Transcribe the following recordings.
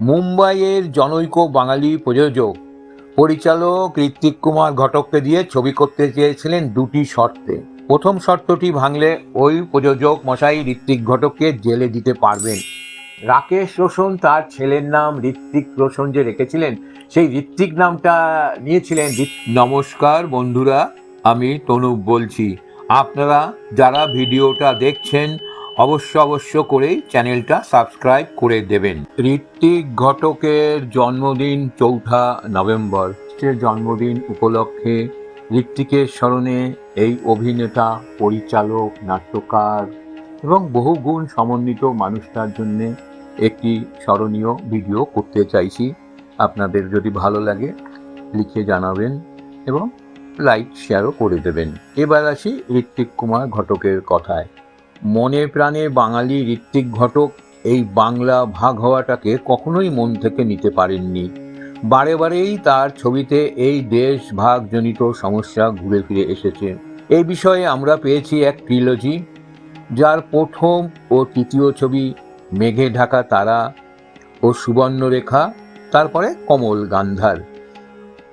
মুম্বাইয়ের জনৈক বাঙালি প্রযোজক, পরিচালক ঋত্বিক কুমার ঘটককে দিয়ে ছবি করতে চেয়েছিলেন দুটি শর্তে। প্রথম শর্তটি ভাঙলে ওই প্রযোজক মশাই ঋত্বিক ঘটককে জেলে দিতে পারবেন। রাকেশ রোশন তার ছেলের নাম ঋত্বিক রোশন যে রেখেছিলেন, সেই ঋত্বিক নামটা নিয়েছিলেন। নমস্কার বন্ধুরা, আমি তনুপ বলছি। আপনারা যারা ভিডিওটা দেখছেন অবশ্য অবশ্য করেই চ্যানেলটা সাবস্ক্রাইব করে দেবেন। ঋত্বিক ঘটকের জন্মদিন চৌঠা নভেম্বর। জন্মদিন উপলক্ষে ঋত্বিকের স্মরণে এই অভিনেতা, পরিচালক, নাট্যকার এবং বহু গুণ সমন্বিত মানুষটার জন্য একটি স্মরণীয় ভিডিও করতে চাইছি। আপনাদের যদি ভালো লাগে, লিখে জানাবেন এবং লাইক, শেয়ারও করে দেবেন। এবার আসি ঋত্বিক কুমার ঘটকের কথায়। মনে প্রাণে বাঙালি ঋত্বিক ঘটক এই বাংলা ভাগ হওয়াটাকে কখনোই মন থেকে নিতে পারেননি। বারে বারেই তার ছবিতে এই দেশ ভাগজনিত সমস্যা ঘুরে ফিরে এসেছে। এই বিষয়ে আমরা পেয়েছি এক ট্রিলজি যার প্রথম ও তৃতীয় ছবি মেঘে ঢাকা তারা ও সুবর্ণরেখা, তারপরে কমল গান্ধার।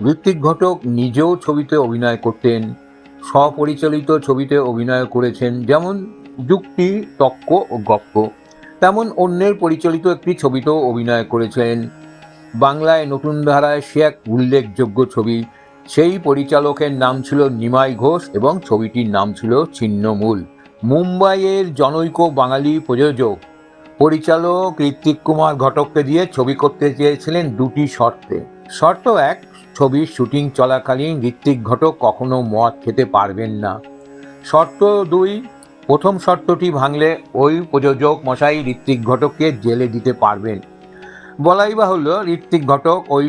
ঋত্বিক ঘটক নিজেও ছবিতে অভিনয় করতেন, স্বপরিচালিত ছবিতে অভিনয় করেছেন, যেমন যুক্তি, তক্ক ও গপ্প। তেমন অন্যের পরিচালিত একটি ছবিতেও অভিনয় করেছেন। বাংলায় নতুন ধারায় সে এক উল্লেখযোগ্য ছবি। সেই পরিচালকের নাম ছিল নিমাই ঘোষ এবং ছবিটির নাম ছিল ছিন্নমূল। মুম্বাইয়ের জনৈক বাঙালি প্রযোজক। পরিচালক ঋত্বিক কুমার ঘটককে দিয়ে ছবি করতে চেয়েছিলেন দুটি শর্তে। শর্ত এক, ছবির শুটিং চলাকালীন ঋত্বিক ঘটক কখনো মদ খেতে পারবেন না। শর্ত দুই প্রথম শর্তটি ভাঙলে ওই প্রযোজক মশাই ঋত্বিক ঘটককে জেলে দিতে পারবেন। বলাই বাহুল্য, ঋত্বিক ঘটক ওই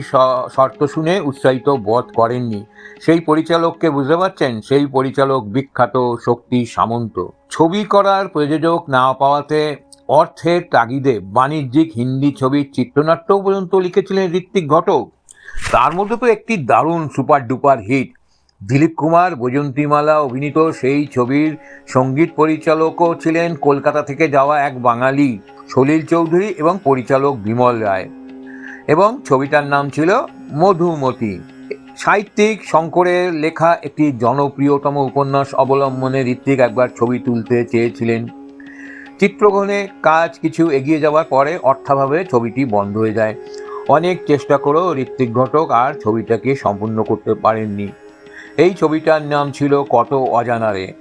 শর্ত শুনে উৎসাহিত বোধ করেননি। সেই পরিচালককে বুঝতে পারছেন? সেই পরিচালক বিখ্যাত শক্তি সামন্ত। ছবি করার প্রযোজক না পাওয়াতে অর্থের তাগিদে বাণিজ্যিক হিন্দি ছবির চিত্রনাট্য পর্যন্ত লিখেছিলেন ঋত্বিক ঘটক। তার মধ্যে তো একটি দারুণ super duper hit. Dilip Kumar, Vyjayanthimala, অভিনীত সেই ছবির সংগীত পরিচালকও ছিলেন কলকাতা থেকে যাওয়া এক বাঙালি, সলিল চৌধুরী এবং পরিচালক বিমল রায়। এবং ছবিটার নাম ছিল মধুমতি। সাহিত্যিক শঙ্করের লেখা একটি জনপ্রিয়তম উপন্যাস অবলম্বনে ঋত্বিক একবার ছবি তুলতে চেয়েছিলেন। চিত্রগ্রহণে কাজ কিছু এগিয়ে যাওয়ার পরে অর্থাভাবে ছবিটি বন্ধ হয়ে যায়। অনেক চেষ্টা করেও ঋত্বিক ঘটক আর ছবিটাকে সম্পূর্ণ করতে পারেননি। এই ছবিটার নাম ছিল কত অজানারে।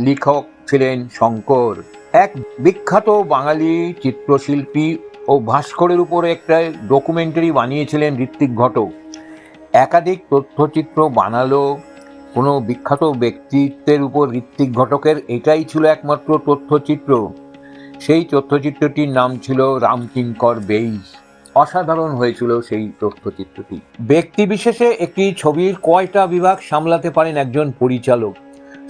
লেখক ছিলেন শঙ্কর। এক বিখ্যাত বাঙালি চিত্রশিল্পী ও ভাস্করের উপরে একটা ডকুমেন্টারি বানিয়েছিলেন ঋত্বিক ঘটক। একাধিক তথ্যচিত্র বানালো। কোনো বিখ্যাত ব্যক্তিত্বের উপর ঋত্বিক ঘটকের এটাই ছিল একমাত্র তথ্যচিত্র। সেই তথ্যচিত্রটির নাম ছিল রামকিঙ্কর বেইজ। অসাধারণ হয়েছিল সেই তথ্যচিত্রটি। ব্যক্তি বিশেষে একটি ছবির কয়টা বিভাগ সামলাতে পারেন একজন পরিচালক?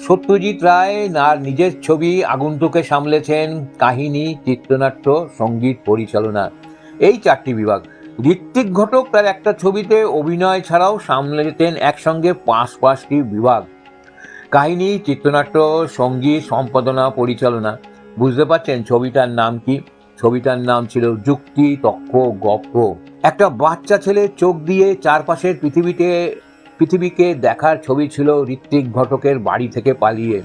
সত্যজিৎ রায় আর নিজের ছবি আগন্তুকে সামলেছেন কাহিনী, চিত্রনাট্য, সংগীত পরিচালনা। এই চারটি বিভাগ। ঋত্বিক ঘটক তার একটা ছবিতে অভিনয় ছাড়াও সামলেতেন একসঙ্গে পাঁচ পাঁচটি বিভাগ। কাহিনী, চিত্রনাট্য, সংগীত, সম্পাদনা, পরিচালনা। বুঝতে পারছেন ছবিটার নাম কি? ছবিটার নাম ছিল যুক্তি তক্ক গপ্প। একটা বাচ্চা ছেলে চোখ দিয়ে চারপাশের পৃথিবীতে, পৃথিবীকে দেখার ছবি ছিল ঋত্বিক ঘটকের বাড়ি থেকে পালিয়ে।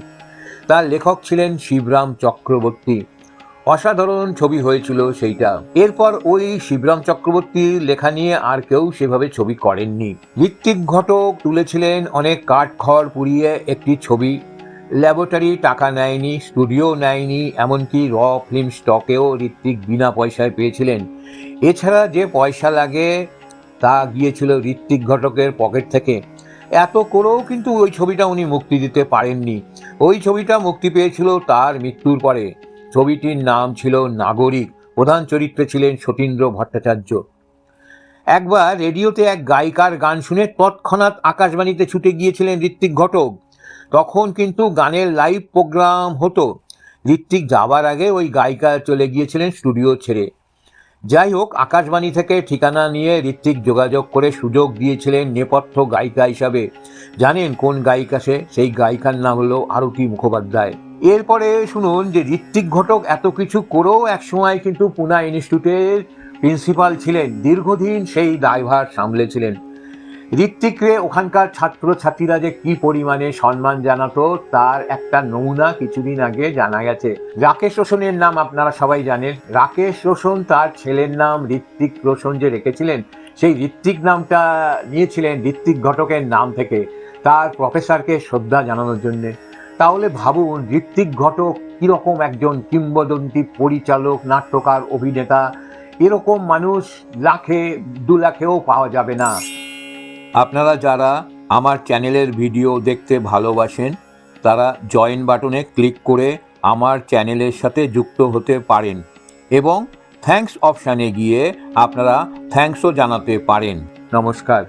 তার লেখক ছিলেন শিবরাম চক্রবর্তী। অসাধারণ ছবি হয়েছিল সেইটা। এরপর ওই শিবরাম চক্রবর্তীর লেখা নিয়ে আর কেউ সেভাবে ছবি করেননি। ঋত্বিক ঘটক তুলেছিলেন অনেক কাঠ খড় পুড়িয়ে একটি ছবি। ল্যাবরেটরি টাকা নেয়নি স্টুডিও নেয়নি, এমনকি র ফিল্ম স্টকেও ঋত্বিক বিনা পয়সায় পেয়েছিলেন। এছাড়া যে পয়সা লাগে, তা গিয়েছিল ঋত্বিক ঘটকের পকেট থেকে। এত করেও কিন্তু ওই ছবিটা উনি মুক্তি দিতে পারেননি। ওই ছবিটা মুক্তি পেয়েছিল তার মৃত্যুর পরে। ছবিটির নাম ছিল নাগরিক। প্রধান চরিত্রে ছিলেন সতীন্দ্র ভট্টাচার্য। একবার রেডিওতে এক গায়িকার গান শুনে তৎক্ষণাৎ আকাশবাণীতে ছুটে গিয়েছিলেন ঋত্বিক ঘটক। তখন কিন্তু গানের লাইভ প্রোগ্রাম হতো। ঋত্বিক যাবার আগে ওই গায়িকা চলে গিয়েছিলেন স্টুডিও ছেড়ে। যাই হোক, আকাশবাণী থেকে ঠিকানা নিয়ে ঋত্বিক যোগাযোগ করে সুযোগ দিয়েছিলেন নেপথ্য গায়িকা হিসাবে। জানেন কোন গায়িকা সে? সেই গায়িকার নাম হলো আরতি মুখোপাধ্যায়। এরপরে শুনুন যে ঋত্বিক ঘটক এত কিছু করেও একসময় কিন্তু পুনা ইনস্টিটিউটের প্রিন্সিপাল ছিলেন। দীর্ঘদিন সেই দায়ভার সামলেছিলেন। ঋত্বিকরে ওখানকার ছাত্রছাত্রীরা যে কি পরিমাণে সম্মান জানাতো, তার একটা নমুনা কিছুদিন আগে জানা গেছে। রাকেশ রোশনের নাম আপনারা সবাই জানেন। রাকেশ রোশন তার ছেলের নাম ঋত্বিক রোশন যে রেখেছিলেন, সেই ঋত্বিক নামটা নিয়েছিলেন ঋত্বিক ঘটকের নাম থেকে, তার প্রফেসরকে শ্রদ্ধা জানানোর জন্যে। তাহলে ভাবুন, ঋত্বিক ঘটক কীরকম একজন কিংবদন্তি পরিচালক, নাট্যকার, অভিনেতা, এরকম মানুষ লাখে, দু লাখেও পাওয়া যাবে না। আপনারা যারা আমার চ্যানেলের ভিডিও দেখতে ভালোবাসেন, তারা জয়েন বাটনে ক্লিক করে আমার চ্যানেলের সাথে যুক্ত হতে পারেন এবং থ্যাঙ্কস অপশানে গিয়ে আপনারা থ্যাঙ্কসও জানাতে পারেন। নমস্কার।